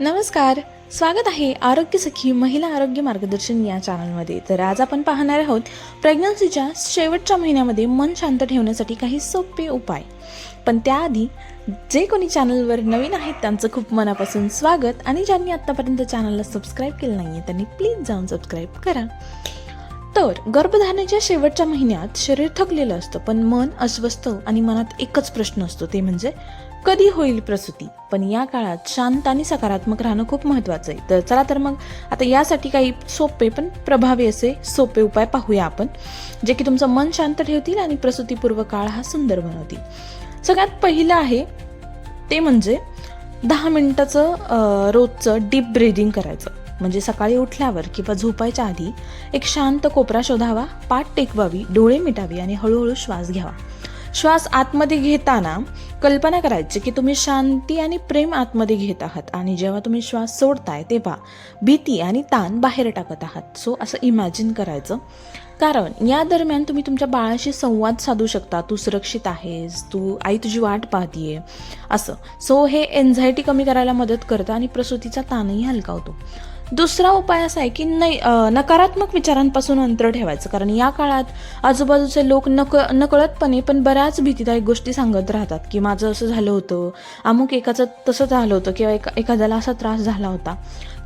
नमस्कार स्वागत आहे आरोग्य सखी महिला आरोग्य मार्गदर्शन या चॅनलमध्ये. तर आज आपण पाहणार आहोत प्रेग्नन्सीच्या शेवटच्या महिन्यामध्ये मन शांत ठेवण्यासाठी काही सोपे उपाय. पण त्याआधी जे कोणी चॅनलवर नवीन आहेत त्यांचं खूप मनापासून स्वागत आणि ज्यांनी आत्तापर्यंत चॅनलला सबस्क्राईब केलं नाही आहे त्यांनी प्लीज जाऊन सबस्क्राईब करा. तर गर्भधारणेच्या शेवटच्या महिन्यात शरीर थकलेलं असतं पण मन अस्वस्थ आणि मनात एकच प्रश्न असतो ते म्हणजे कधी होईल प्रसूती? पण या काळात शांत आणि सकारात्मक राहणं खूप महत्त्वाचं आहे. तर चला तर मग आता यासाठी काही सोपे पण प्रभावी असे सोपे उपाय पाहूया आपण जे की तुमचं मन शांत ठेवतील आणि प्रसूतीपूर्व काळ हा सुंदर बनवतील. सगळ्यात पहिलं आहे ते म्हणजे दहा मिनिटाचं रोजचं डीप ब्रीदिंग करायचं. म्हणजे सकाळी उठल्यावर किंवा झोपायच्या आधी एक शांत कोपरा शोधावा पाठ टेकवावी डोळे मिटावी आणि हळूहळू श्वास घ्यावा. श्वास आतमध्ये घेताना कल्पना करायची की तुम्ही शांती आणि प्रेम आतमध्ये घेत आहात आणि जेव्हा तुम्ही श्वास सोडताय तेव्हा भीती आणि ताण बाहेर टाकत आहात. सो असं इमॅजिन करायचं. कारण या दरम्यान तुम्ही तुमच्या बाळाशी संवाद साधू शकता. तू सुरक्षित आहेस. तू आई तुझी वाट पाहतीये. असं. सो हे एन्झायटी कमी करायला मदत करतं आणि प्रसूतीचा ताणही हलकावतो. दुसरा उपाय असा आहे की नाही नकारात्मक विचारांपासून अंतर ठेवायचं. कारण या काळात आजूबाजूचे लोक नक नकळतपणे पण बऱ्याच भीतीदायक गोष्टी सांगत राहतात की माझं असं झालं होतं अमुक एकाचं तसं झालं होतं किंवा एका एखाद्याला असा त्रास झाला होता.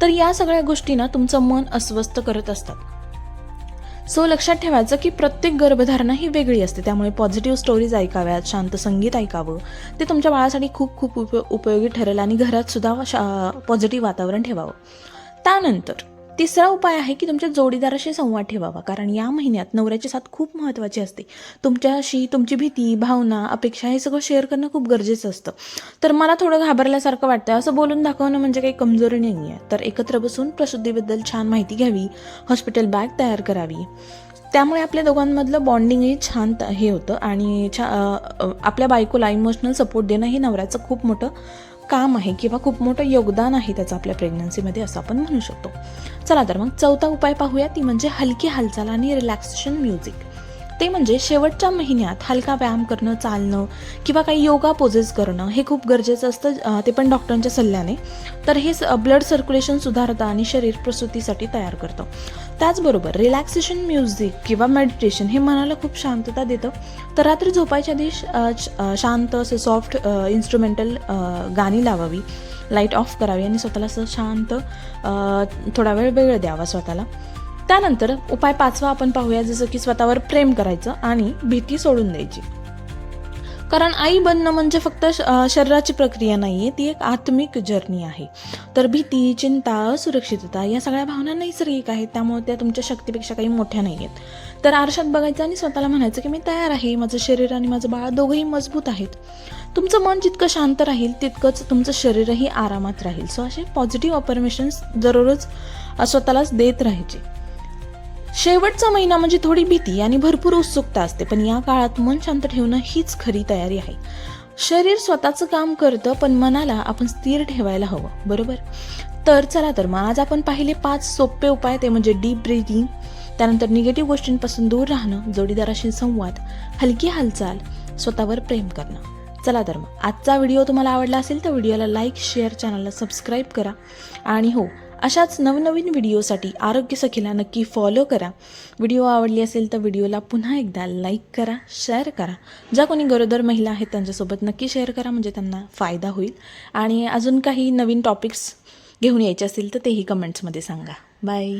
तर या सगळ्या गोष्टींना तुमचं मन अस्वस्थ करत असतात. सो लक्षात ठेवायचं की प्रत्येक गर्भधारणा ही वेगळी असते. त्यामुळे पॉझिटिव्ह स्टोरीज ऐकाव्यात शांत संगीत ऐकावं. ते तुमच्या बाळासाठी खूप खूप उप उपयोगी ठरेल आणि घरात सुद्धा पॉझिटिव्ह वातावरण ठेवावं. त्यानंतर तिसरा उपाय आहे की तुमच्या जोडीदाराशी संवाद ठेवावा. कारण या महिन्यात नवऱ्याची साथ खूप महत्त्वाची असते. तुमच्याशी तुमची भीती भावना अपेक्षा हे सगळं शेअर करणं खूप गरजेचं असतं. तर मला थोडं घाबरल्यासारखं वाटतं. असं बोलून दाखवणं म्हणजे काही कमजोरी नाही आहे तर एकत्र बसून प्रसूतीबद्दल छान माहिती घ्यावी. हॉस्पिटल बॅग तयार करावी. त्यामुळे आपल्या दोघांमधलं बॉन्डिंगही छान त- हे होतं. आणि छा आपल्या बायकोला इमोशनल सपोर्ट देणं हे नवऱ्याचं खूप मोठं काम आहे किंवा खूप मोठं योगदान आहे त्याचं आपल्या प्रेग्नन्सीमध्ये असं आपण म्हणू शकतो. चला तर मग चौथा उपाय पाहूया ती म्हणजे हलकी हालचाल आणि रिलॅक्सेशन म्युझिक ते म्हणजे शेवटच्या महिन्यात हलका व्यायाम करणं चालणं किंवा काही योगा पोजेस करणं हे खूप गरजेचं असतं ते पण डॉक्टरांच्या सल्ल्याने. तर हे ब्लड सर्क्युलेशन सुधारतं आणि शरीर प्रसूतीसाठी तयार करतं. त्याचबरोबर रिलॅक्सेशन म्युझिक किंवा मेडिटेशन हे मनाला खूप शांतता देतं. तर रात्री झोपायच्या आधी शांत असं सॉफ्ट इन्स्ट्रुमेंटल गाणी लावावी. लाइट ऑफ करावी आणि स्वतःला असं शांत थोडा वेळ वेळ द्यावा स्वतःला. त्यानंतर उपाय पाचवा आपण पाहूया जसं की स्वतःवर प्रेम करायचं आणि भीती सोडून द्यायची. कारण आई बनणं म्हणजे फक्त श- शरीराची प्रक्रिया नाही आहे ती एक आत्मिक जर्नी आहे. तर भीती चिंता असुरक्षितता या सगळ्या भावना नैसर्गिक आहेत त्यामुळे त्या तुमच्या शक्तीपेक्षा काही मोठ्या नाही आहेत तर आरशात बघायचं आणि स्वतःला म्हणायचं की मी तयार आहे माझं शरीर आणि माझं बाळ दोघंही मजबूत आहेत. तुमचं मन जितकं शांत राहील तितकंच तुमचं शरीरही आरामात राहील. सो असे पॉझिटिव्ह ऑपरमेशन्स दररोज स्वतःलाच देत राहायचे. शेवटचा महिना म्हणजे थोडी भीती आणि भरपूर उत्सुकता असते पण या काळात मन शांत ठेवणं हीच खरी तयारी आहे. शरीर स्वतःचं काम करतं पण मनाला आपण स्थिर ठेवायला हवं बरोबर? तर चला तर मग आज आपण पाहिले पाच सोपे उपाय ते म्हणजे डीप ब्रिदिंग त्यानंतर निगेटिव्ह गोष्टींपासून दूर राहणं जोडीदाराशी संवाद हलकी हालचाल स्वतःवर प्रेम करणं. चला तर मग आजचा व्हिडिओ तुम्हाला आवडला असेल तर व्हिडिओला लाईक शेअर चॅनलला सबस्क्राईब करा. आणि हो अशाच नवनवीन व्हिडिओसाठी आरोग्य सखीला नक्की फॉलो करा. व्हिडिओ आवडली असेल तर व्हिडिओला पुन्हा एकदा लाईक करा शेअर करा. ज्या कोणी गरोदर महिला आहेत त्यांच्यासोबत नक्की शेअर करा म्हणजे त्यांना फायदा होईल. आणि अजून काही नवीन टॉपिक्स घेऊन यायचे असतील तर तेही कमेंट्समध्ये सांगा. बाय